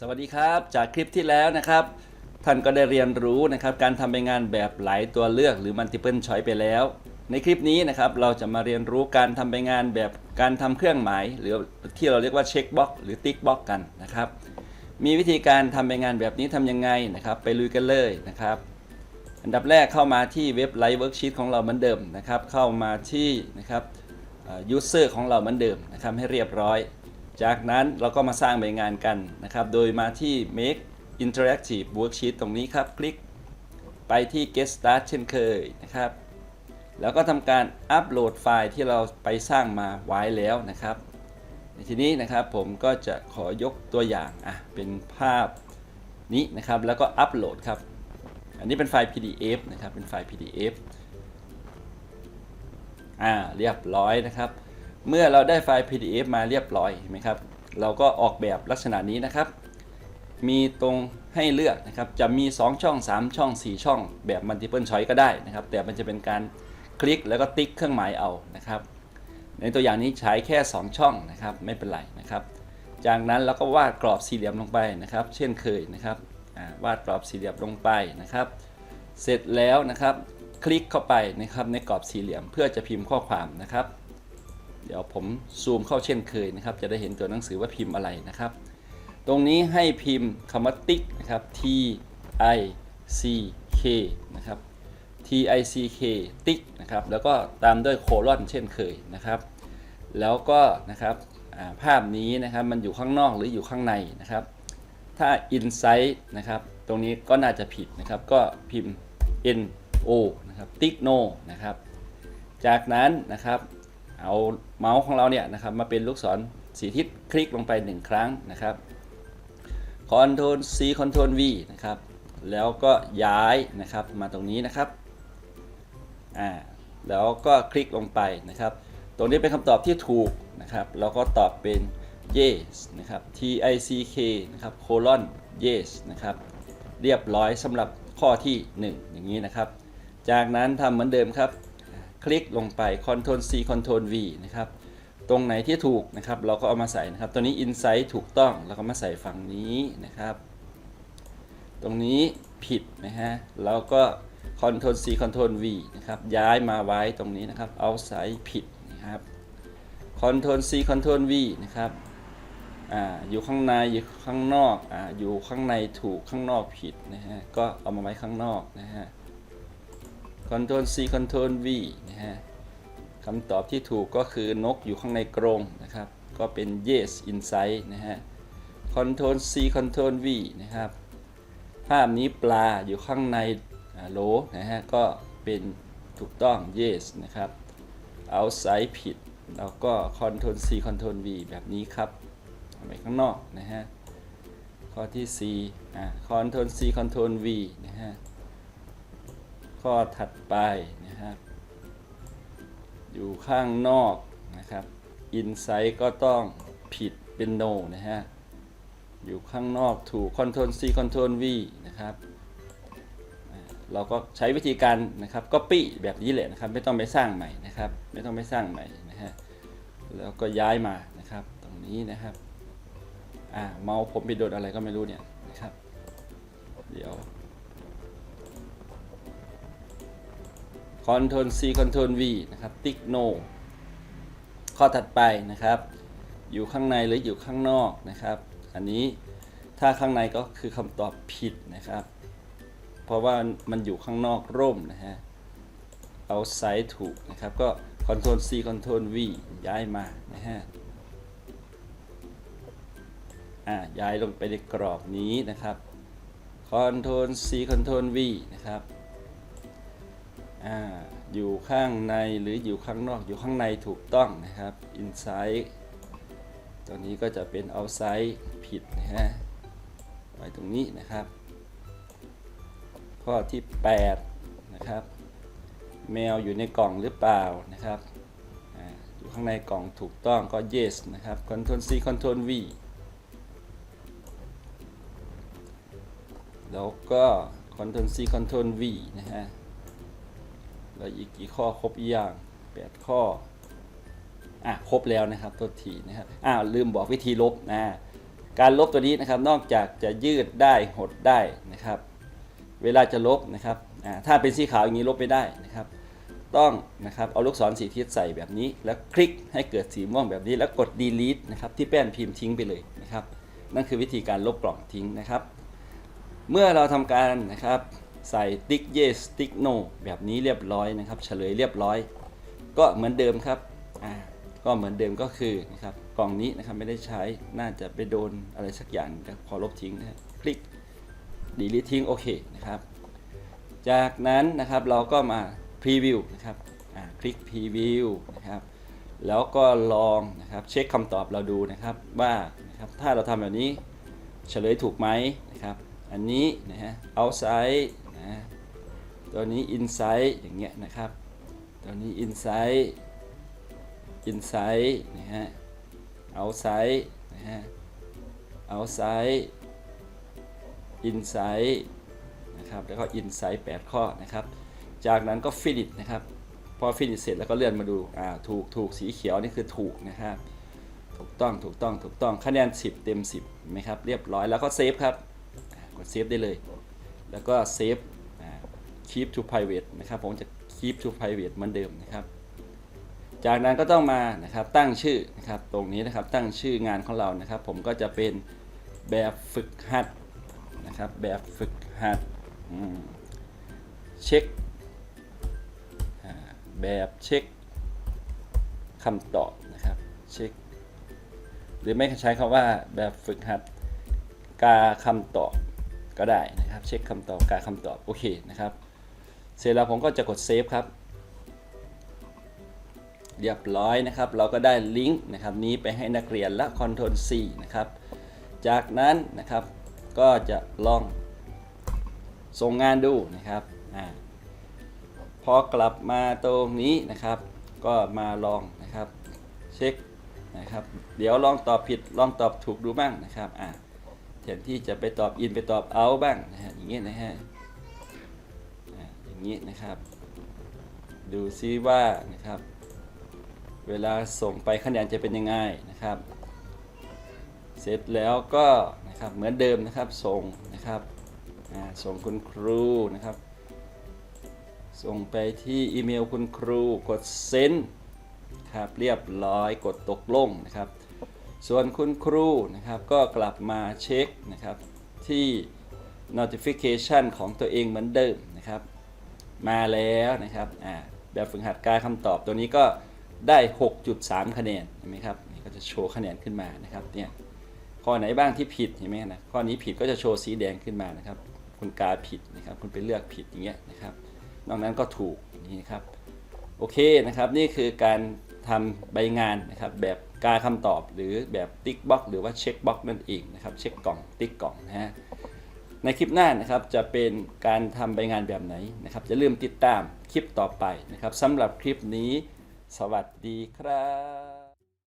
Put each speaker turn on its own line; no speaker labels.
สวัสดีครับ จากคลิปที่แล้วนะครับ ท่านก็ได้เรียนรู้นะครับ การทำใบงานแบบหลายตัวเลือกหรือ multiple choice ไปแล้ว ในคลิปนี้นะครับเราจะมาเรียนรู้การทำใบงานแบบการทำเครื่องหมาย หรือที่เราเรียกว่าเช็คบ็อกหรือติ๊กบ็อกกันนะครับ มีวิธีการทำใบงานแบบนี้ทำยังไงนะครับ ไปลุยกันเลยนะครับ อันดับแรกเข้ามาที่เว็บไลฟ์เวิร์กชีตของเราเหมือนเดิมนะครับ เข้ามาที่นะครับยูเซอร์ของเราเหมือนเดิมนะครับให้เรียบร้อย จากนั้นเราก็มาสร้างใบงานกันนะครับ โดยมาที่ make interactive worksheet ตรงนี้ครับ คลิกไปที่ get start เช่นเคยนะครับ แล้วก็ทำการอัปโหลดไฟล์ที่เราไปสร้างมาไว้แล้วนะครับทีนี้นะครับผมก็จะขอยกตัวอย่างอะเป็นภาพนี้นะครับ แล้วก็อัปโหลดครับ อันนี้เป็นไฟล์ PDF นะครับ เป็นไฟล์ PDF อ่าเรียบร้อยนะครับ เมื่อเราได้ไฟล์ PDF มาเรียบร้อยเห็นไหมครับ เราก็ออกแบบลักษณะนี้นะครับ มีตรงให้เลือกนะครับ จะมี 2 ช่อง 3 ช่อง 4 ช่อง แบบ multiple choice ก็ได้นะครับ แต่มันจะเป็นการคลิกแล้วก็ติ๊กเครื่องหมายเอานะครับ ในตัวอย่างนี้ใช้แค่ 2 ช่องนะครับ ไม่เป็นไรนะครับ จากนั้นเราก็วาดกรอบสี่เหลี่ยมลงไปนะครับ เช่นเคยนะครับวาดกรอบสี่เหลี่ยมลงไปนะครับ เสร็จแล้วนะครับ คลิกเข้าไปนะครับในกรอบสี่เหลี่ยมเพื่อจะพิมพ์ข้อความนะครับ เดี๋ยวผมซูมเข้าเช่นเคยนะครับ จะได้เห็นตัวหนังสือว่าพิมพ์อะไรนะครับ ตรงนี้ให้พิมพ์คำว่าติ๊กนะครับ T I C K นะครับ T I C K ติ๊กนะครับ แล้วก็ตามด้วยโคลอนเช่นเคยนะครับ แล้วก็นะครับาภาพนี้นะครับมันอยู่ข้างนอกหรืออยู่ข้างในนะครับ ถ้า inside นะครับ ตรงนี้ก็น่าจะผิดนะครับ ก็พิมพ์ N O นะครับติ๊ก no นะครับ จากนั้นนะครับ เอาเมาส์ของเราเนี่ยนะครับมาเป็นลูกศรสีทิศคลิกลงไป 1 ครั้งนะครับ Ctrl C Ctrl V นะครับ แล้วก็ย้ายนะครับมาตรงนี้นะครับ อ่า แล้วก็คลิกลงไปนะครับ ตรงนี้เป็นคำตอบที่ถูกนะครับเราก็ตอบเป็น yes นะครับ T I C K นะครับ colon yes นะครับ เรียบร้อยสำหรับข้อที่ 1 อย่างนี้นะครับ จากนั้นทำเหมือนเดิมครับ คลิกลงไป Ctrl C Ctrl V นะครับ ตรงไหนที่ถูกนะครับ เราก็เอามาใส่นะครับ ตัวนี้ Insight ถูกต้อง เราก็มาใส่ฝั่งนี้นะครับ ตรงนี้ผิดนะฮะ เราก็ Ctrl C Ctrl V นะครับ ย้ายมาไว้ตรงนี้นะครับ เอาไซส์ผิดนะครับ Ctrl C Ctrl V นะครับอ่าอยู่ข้างในอยู่ข้างนอกอ่าอยู่ข้างในถูกข้างนอกผิดนะฮะ ก็เอามาไว้ข้างนอกนะฮะ Ctrl C Ctrl V นะฮะคำตอบที่ถูกก็คือนกอยู่ข้างในกรงนะครับ ก็เป็น yes inside นะฮะ Ctrl C Ctrl V นะครับ ภาพนี้ปลาอยู่ข้างในโหลนะฮะ ก็เป็นถูกต้อง yes นะครับ outside ผิด แล้วก็ Ctrl C Ctrl V แบบนี้ครับอาไปข้างนอกนะฮะ ข้อที่ 4 อ่า Ctrl C Ctrl V นะฮะ ข้อถัดไปนะครับอยู่ข้างนอกนะครับ inside ก็ต้องผิดเป็น no นะฮะอยู่ข้างนอกถูก Ctrl C Ctrl V นะครับเราก็ใช้วิธีการนะครับ copy แบบนี้แหละนะครับ ไม่ต้องไปสร้างใหม่นะครับ ไม่ต้องไปสร้างใหม่นะฮะแล้วก็ย้ายมานะครับ ตรงนี้นะครับอ่าเมาส์ผมไปโดนอะไรก็ไม่รู้เนี่ยนะครับ เดี๋ยว Ctrl C Ctrl V นะครับ ติ๊ก no ข้อถัดไปนะครับ อยู่ข้างในหรืออยู่ข้างนอกนะครับ อันนี้ถ้าข้างในก็คือคำตอบผิดนะครับ เพราะว่ามันอยู่ข้างนอกร่มนะฮะ เอาไซส์ถูกนะครับ ก็ Ctrl C Ctrl V ย้ายมานะฮะอ่าย้ายลงไปในกรอบนี้นะครับ Ctrl C Ctrl V นะครับ อยู่ข้างในหรืออยู่ข้างนอกอยู่ข้างในถูกต้องนะครับ inside ตัวนี้ก็จะเป็น outside ผิดนะฮะไว้ตรงนี้นะครับ ข้อที่ 8 นะครับ แมวอยู่ในกล่องหรือเปล่านะครับออยู่ข้างในกล่องถูกต้องก็ yes นะครับ Ctrl C Ctrl V แล้วก็ Ctrl C Ctrl V นะฮะ แล้วอีกกี่ข้อครบอีกอย่าง8ข้ออะครบแล้วนะครับตัวทีนะครับอ้าวลืมบอกวิธีลบนะการลบตัวนี้นะครับนอกจากจะยืดได้หดได้นะครับ เวลาจะลบนะครับอ่าถ้าเป็นสีขาวอย่างนี้ลบไม่ได้นะครับ ต้องนะครับเอาลูกศรสีทิศใส่แบบนี้ แล้วคลิกให้เกิดสีม่วงแบบนี้แล้วกด delete นะครับที่แป้นพิมพ์ทิ้งไปเลยนะครับ นั่นคือวิธีการลบกล่องทิ้งนะครับ เมื่อเราทำการนะครับ ใส่ติ๊ก yes ติ๊ก no แบบนี้เรียบร้อยนะครับ เฉลยเรียบร้อย ก็เหมือนเดิมครับอ่าก็เหมือนเดิมก็คือนะครับกล่องนี้นะครับไม่ได้ใช้น่าจะไปโดนอะไรสักอย่างนะขอลบทิ้งนะคลิก delete ทิ้งโอเคนะครับ จากนั้นนะครับเราก็มาพรีวิวนะครับอ่าคลิกพรีวิวนะครับแล้วก็ลองนะครับเช็คคำตอบเราดูนะครับว่านะครับถ้าเราทำแบบนี้เฉลยถูกไหมนะครับ อันนี้นะฮะ outside นะตัวนี้ inside อย่างเงี้ยนะครับ ตัวนี้ inside inside นะฮะ outside นะฮะ outside inside นะครับแล้วก็ inside 8ข้อนะครับ จากนั้นก็ finish นะครับ พอ finish เสร็จแล้วก็เลื่อนมาดูอ่าถูกถูกสีเขียวนี่คือถูกนะครับถูกต้องถูกต้องถูกต้องคะแนน 10 เต็ม 10ไหมครับ เรียบร้อยแล้วก็เซฟครับกดเซฟได้เลย แล้วก็เซฟ keep to private นะครับ ผมจะ keep to private เหมือนเดิมนะครับ จากนั้นก็ต้องมานะครับตั้งชื่อนะครับตรงนี้นะครับตั้งชื่องานของเรานะครับ ผมก็จะเป็นแบบฝึกหัดนะครับ แบบฝึกหัดเช็คแบบเช็คคำตอบนะครับเช็คหรือไม่ใช้คำว่าแบบฝึกหัดกาคำตอบก็ได้นะครับ เช็คคำตอบกาคำตอบโอเคนะครับ เสร็จแล้วผมก็จะกดเซฟครับ เรียบร้อยนะครับ เราก็ได้ลิงก์นะครับนี้ไปให้นักเรียนและ Ctrl C นะครับ จากนั้นนะครับก็จะลองส่งงานดูนะครับอพอกลับมาตรงนี้นะครับ ก็มาลองนะครับเช็คนะครับ เดี๋ยวลองตอบผิดลองตอบถูกดูบ้างนะครับอ่าแทนที่จะไปตอบอินไปตอบเอาบ้างนะฮะอย่างนี้ยนะฮะ อ่าอย่างนี้นะครับ ดูซิว่านะครับ เวลาส่งไปคะแนนจะเป็นยังไงนะครับ เสร็จแล้วก็นะครับเหมือนเดิมนะครับส่งนะครับส่งคุณครูนะครับ ส่งไปที่อีเมลคุณครูกดเซ็นครับเรียบร้อยกดตกลงนะครับ ส่วนคุณครูนะครับก็กลับมาเช็คนะครับที่ notification ของตัวเองเหมือนเดิม มาแล้วนะครับอ่าแบบฝึกหัดการคำตอบตัวนี้ก็ได้ 6.3 คะแนนเห็นไหมครับนี่ก็จะโชว์คะแนนขึ้นมานะครับเนี่ยข้อไหนบ้างที่ผิดเห็นไหมนะข้อนี้ผิดก็จะโชว์สีแดงขึ้นมานะครับคุณกาผิดนะครับคุณไปเลือกผิดอย่างเงี้ยนะครับนอกนั้นก็ถูกอย่างนี้นะครับโอเคนะครับนี่คือการทำใบงานนะครับแบบกาคำตอบหรือแบบติ๊กบ็อกหรือว่าเช็คบ็อกนั่นเองนะครับเช็คกล่องติ๊กกล่องนะฮะ ในคลิปหน้านะครับจะเป็นการทำใบงานแบบไหนนะครับจะลืมติดตามคลิปต่อไปนะครับสำหรับคลิปนี้ สวัสดีครับ